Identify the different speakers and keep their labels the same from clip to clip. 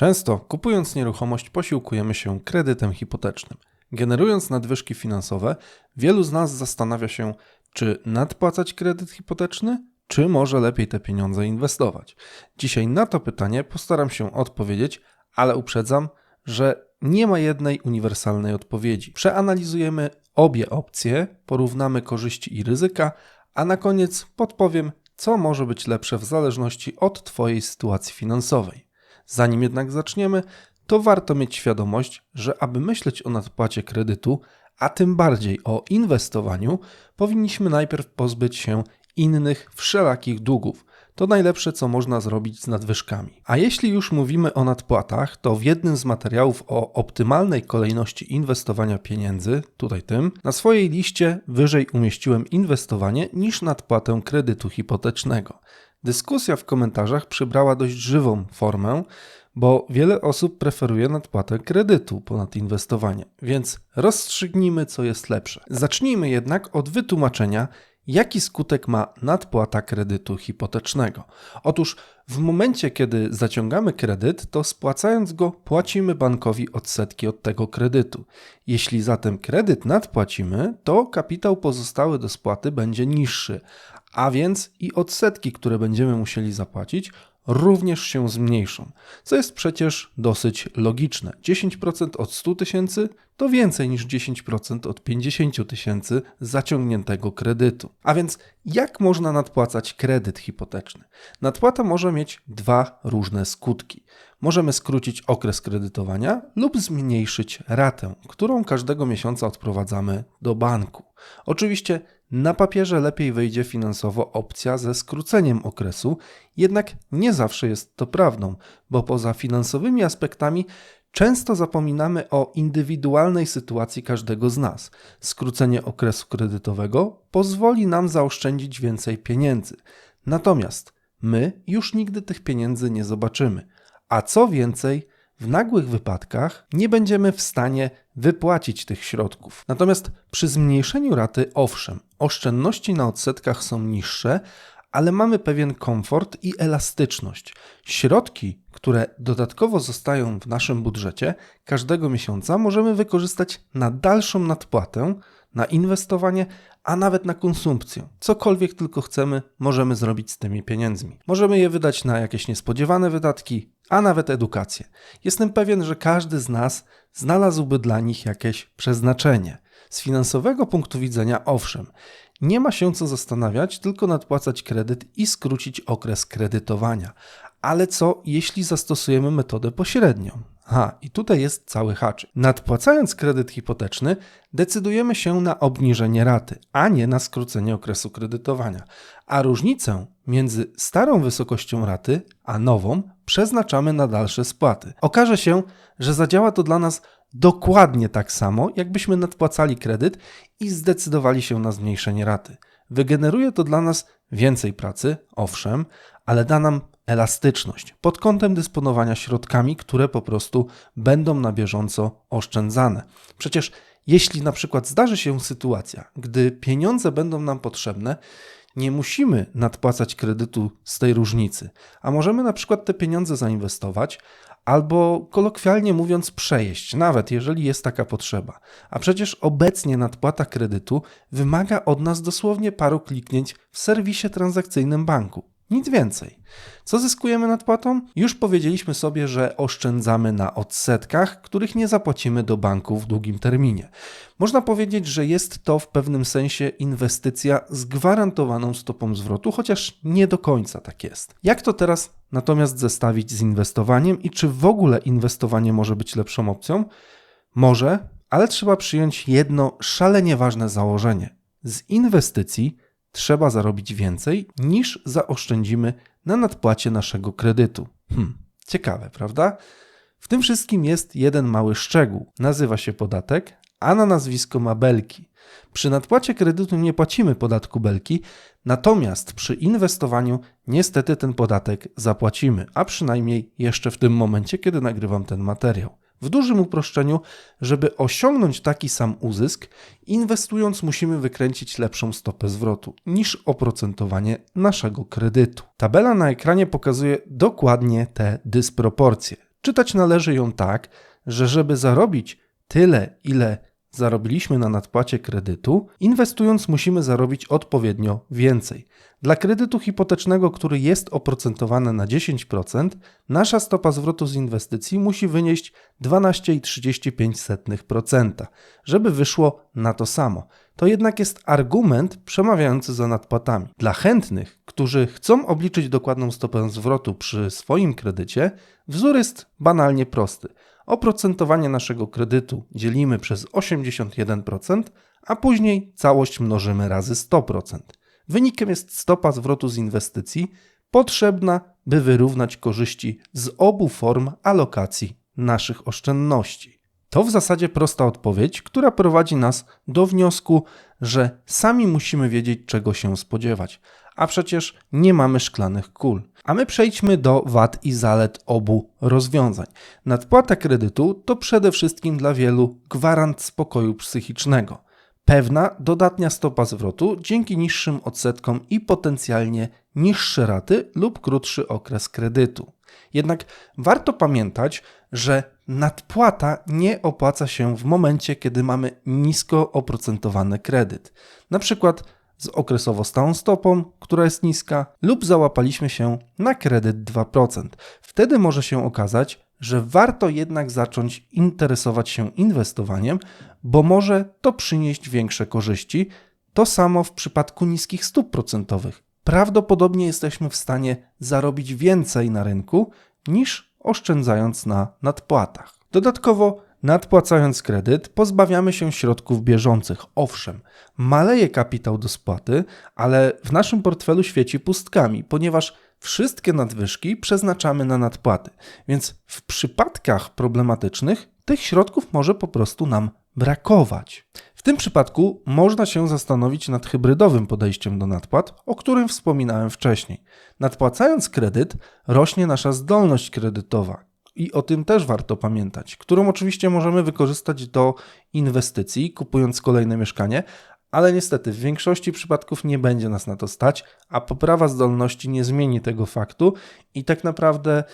Speaker 1: Często kupując nieruchomość posiłkujemy się kredytem hipotecznym. Generując nadwyżki finansowe, wielu z nas zastanawia się, czy nadpłacać kredyt hipoteczny, czy może lepiej te pieniądze inwestować. Dzisiaj na to pytanie postaram się odpowiedzieć, ale uprzedzam, że nie ma jednej uniwersalnej odpowiedzi. Przeanalizujemy obie opcje, porównamy korzyści i ryzyka, a na koniec podpowiem, co może być lepsze w zależności od Twojej sytuacji finansowej. Zanim jednak zaczniemy, to warto mieć świadomość, że aby myśleć o nadpłacie kredytu, a tym bardziej o inwestowaniu, powinniśmy najpierw pozbyć się innych wszelakich długów. To najlepsze, co można zrobić z nadwyżkami. A jeśli już mówimy o nadpłatach, to w jednym z materiałów o optymalnej kolejności inwestowania pieniędzy, tutaj tym, na swojej liście wyżej umieściłem inwestowanie niż nadpłatę kredytu hipotecznego. Dyskusja w komentarzach przybrała dość żywą formę, bo wiele osób preferuje nadpłatę kredytu ponad inwestowanie, więc rozstrzygnijmy, co jest lepsze. Zacznijmy jednak od wytłumaczenia, jaki skutek ma nadpłata kredytu hipotecznego. Otóż w momencie, kiedy zaciągamy kredyt, to spłacając go, płacimy bankowi odsetki od tego kredytu. Jeśli zatem kredyt nadpłacimy, to kapitał pozostały do spłaty będzie niższy, a więc i odsetki, które będziemy musieli zapłacić, również się zmniejszą, co jest przecież dosyć logiczne. 10% od 100 tysięcy to więcej niż 10% od 50 tysięcy zaciągniętego kredytu. A więc jak można nadpłacać kredyt hipoteczny? Nadpłata może mieć dwa różne skutki. Możemy skrócić okres kredytowania lub zmniejszyć ratę, którą każdego miesiąca odprowadzamy do banku. Oczywiście na papierze lepiej wyjdzie finansowo opcja ze skróceniem okresu, jednak nie zawsze jest to prawdą, bo poza finansowymi aspektami często zapominamy o indywidualnej sytuacji każdego z nas. Skrócenie okresu kredytowego pozwoli nam zaoszczędzić więcej pieniędzy. Natomiast my już nigdy tych pieniędzy nie zobaczymy. A co więcej, w nagłych wypadkach nie będziemy w stanie wypłacić tych środków. Natomiast przy zmniejszeniu raty, owszem, oszczędności na odsetkach są niższe, ale mamy pewien komfort i elastyczność. Środki, które dodatkowo zostają w naszym budżecie, każdego miesiąca możemy wykorzystać na dalszą nadpłatę, na inwestowanie, a nawet na konsumpcję. Cokolwiek tylko chcemy, możemy zrobić z tymi pieniędzmi. Możemy je wydać na jakieś niespodziewane wydatki, a nawet edukację. Jestem pewien, że każdy z nas znalazłby dla nich jakieś przeznaczenie. Z finansowego punktu widzenia, owszem, nie ma się co zastanawiać, tylko nadpłacać kredyt i skrócić okres kredytowania. Ale co, jeśli zastosujemy metodę pośrednią? Ha, i tutaj jest cały haczyk. Nadpłacając kredyt hipoteczny, decydujemy się na obniżenie raty, a nie na skrócenie okresu kredytowania. A różnicę między starą wysokością raty a nową przeznaczamy na dalsze spłaty. Okaże się, że zadziała to dla nas dokładnie tak samo, jakbyśmy nadpłacali kredyt i zdecydowali się na zmniejszenie raty. Wygeneruje to dla nas więcej pracy, owszem, ale da nam elastyczność pod kątem dysponowania środkami, które po prostu będą na bieżąco oszczędzane. Przecież jeśli na przykład zdarzy się sytuacja, gdy pieniądze będą nam potrzebne, nie musimy nadpłacać kredytu z tej różnicy, a możemy na przykład te pieniądze zainwestować albo kolokwialnie mówiąc przejeść, nawet jeżeli jest taka potrzeba. A przecież obecnie nadpłata kredytu wymaga od nas dosłownie paru kliknięć w serwisie transakcyjnym banku. Nic więcej. Co zyskujemy nadpłatą? Już powiedzieliśmy sobie, że oszczędzamy na odsetkach, których nie zapłacimy do banku w długim terminie. Można powiedzieć, że jest to w pewnym sensie inwestycja z gwarantowaną stopą zwrotu, chociaż nie do końca tak jest. Jak to teraz natomiast zestawić z inwestowaniem i czy w ogóle inwestowanie może być lepszą opcją? Może, ale trzeba przyjąć jedno szalenie ważne założenie. Z inwestycji trzeba zarobić więcej niż zaoszczędzimy na nadpłacie naszego kredytu. Hm, ciekawe, prawda? W tym wszystkim jest jeden mały szczegół. Nazywa się podatek, a na nazwisko ma belki. Przy nadpłacie kredytu nie płacimy podatku belki, natomiast przy inwestowaniu niestety ten podatek zapłacimy, a przynajmniej jeszcze w tym momencie, kiedy nagrywam ten materiał. W dużym uproszczeniu, żeby osiągnąć taki sam uzysk, inwestując musimy wykręcić lepszą stopę zwrotu niż oprocentowanie naszego kredytu. Tabela na ekranie pokazuje dokładnie te dysproporcje. Czytać należy ją tak, że żeby zarobić tyle, ile zarobiliśmy na nadpłacie kredytu, inwestując musimy zarobić odpowiednio więcej. Dla kredytu hipotecznego, który jest oprocentowany na 10%, nasza stopa zwrotu z inwestycji musi wynieść 12,35%, żeby wyszło na to samo. To jednak jest argument przemawiający za nadpłatami. Dla chętnych, którzy chcą obliczyć dokładną stopę zwrotu przy swoim kredycie, wzór jest banalnie prosty. Oprocentowanie naszego kredytu dzielimy przez 81%, a później całość mnożymy razy 100%. Wynikiem jest stopa zwrotu z inwestycji potrzebna, by wyrównać korzyści z obu form alokacji naszych oszczędności. To w zasadzie prosta odpowiedź, która prowadzi nas do wniosku, że sami musimy wiedzieć, czego się spodziewać, a przecież nie mamy szklanych kul. A my przejdźmy do wad i zalet obu rozwiązań. Nadpłata kredytu to przede wszystkim dla wielu gwarant spokoju psychicznego. Pewna dodatnia stopa zwrotu dzięki niższym odsetkom i potencjalnie niższe raty lub krótszy okres kredytu. Jednak warto pamiętać, że nadpłata nie opłaca się w momencie, kiedy mamy nisko oprocentowany kredyt. Na przykład z okresowo stałą stopą, która jest niska, lub załapaliśmy się na kredyt 2%. Wtedy może się okazać, że warto jednak zacząć interesować się inwestowaniem, bo może to przynieść większe korzyści. To samo w przypadku niskich stóp procentowych. Prawdopodobnie jesteśmy w stanie zarobić więcej na rynku niż oszczędzając na nadpłatach. Dodatkowo Nadpłacając kredyt, pozbawiamy się środków bieżących. Owszem, maleje kapitał do spłaty, ale w naszym portfelu świeci pustkami, ponieważ wszystkie nadwyżki przeznaczamy na nadpłaty. Więc w przypadkach problematycznych tych środków może po prostu nam brakować. W tym przypadku można się zastanowić nad hybrydowym podejściem do nadpłat, o którym wspominałem wcześniej. Nadpłacając kredyt, rośnie nasza zdolność kredytowa, i o tym też warto pamiętać, którą oczywiście możemy wykorzystać do inwestycji, kupując kolejne mieszkanie, ale niestety w większości przypadków nie będzie nas na to stać, a poprawa zdolności nie zmieni tego faktu i tak naprawdę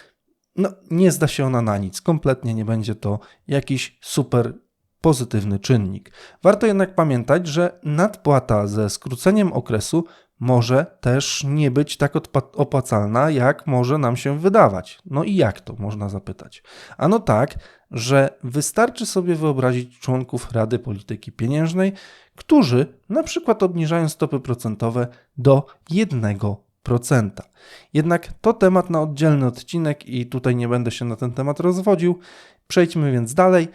Speaker 1: no, nie zda się ona na nic. Kompletnie nie będzie to jakiś super pozytywny czynnik. Warto jednak pamiętać, że nadpłata ze skróceniem okresu może też nie być tak opłacalna, jak może nam się wydawać. No i jak to można zapytać? Ano tak, że wystarczy sobie wyobrazić członków Rady Polityki Pieniężnej, którzy na przykład obniżają stopy procentowe do 1%. Jednak to temat na oddzielny odcinek i tutaj nie będę się na ten temat rozwodził. Przejdźmy więc dalej.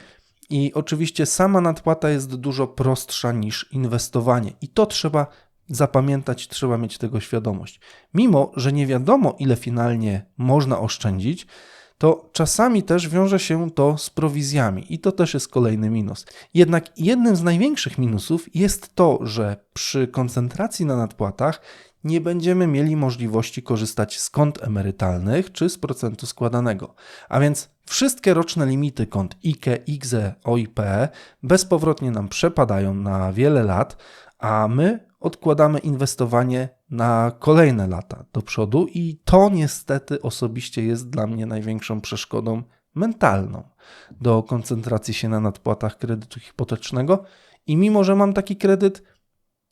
Speaker 1: I oczywiście sama nadpłata jest dużo prostsza niż inwestowanie, i to trzeba zapamiętać, trzeba mieć tego świadomość. Mimo, że nie wiadomo, ile finalnie można oszczędzić, to czasami też wiąże się to z prowizjami i to też jest kolejny minus. Jednak jednym z największych minusów jest to, że przy koncentracji na nadpłatach nie będziemy mieli możliwości korzystać z kont emerytalnych czy z procentu składanego. A więc wszystkie roczne limity kont IKE, IGZE, OIPE bezpowrotnie nam przepadają na wiele lat, a my odkładamy inwestowanie na kolejne lata do przodu, i to niestety osobiście jest dla mnie największą przeszkodą mentalną do koncentracji się na nadpłatach kredytu hipotecznego. I mimo, że mam taki kredyt,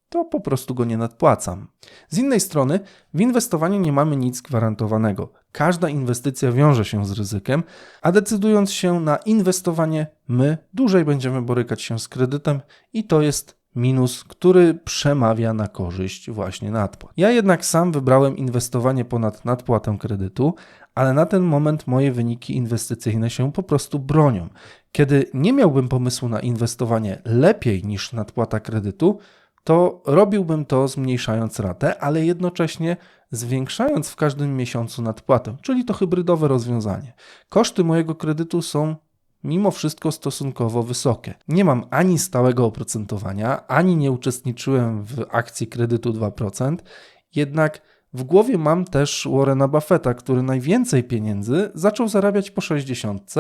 Speaker 1: to po prostu go nie nadpłacam. Z innej strony, w inwestowaniu nie mamy nic gwarantowanego. Każda inwestycja wiąże się z ryzykiem, a decydując się na inwestowanie, my dłużej będziemy borykać się z kredytem i to jest minus, który przemawia na korzyść właśnie nadpłat. Ja jednak sam wybrałem inwestowanie ponad nadpłatę kredytu, ale na ten moment moje wyniki inwestycyjne się po prostu bronią. Kiedy nie miałbym pomysłu na inwestowanie lepiej niż nadpłata kredytu, to robiłbym to zmniejszając ratę, ale jednocześnie zwiększając w każdym miesiącu nadpłatę, czyli to hybrydowe rozwiązanie. Koszty mojego kredytu są mimo wszystko stosunkowo wysokie. Nie mam ani stałego oprocentowania, ani nie uczestniczyłem w akcji kredytu 2%, jednak w głowie mam też Warrena Buffetta, który najwięcej pieniędzy zaczął zarabiać po 60,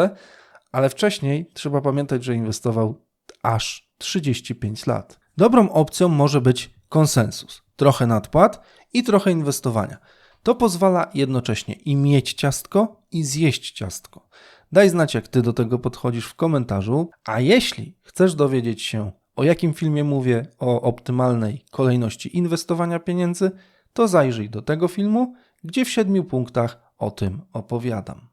Speaker 1: ale wcześniej trzeba pamiętać, że inwestował aż 35 lat. Dobrą opcją może być konsensus. Trochę nadpłat i trochę inwestowania. To pozwala jednocześnie i mieć ciastko, i zjeść ciastko. Daj znać, jak ty do tego podchodzisz w komentarzu. A jeśli chcesz dowiedzieć się, o jakim filmie mówię, o optymalnej kolejności inwestowania pieniędzy, to zajrzyj do tego filmu, gdzie w siedmiu punktach o tym opowiadam.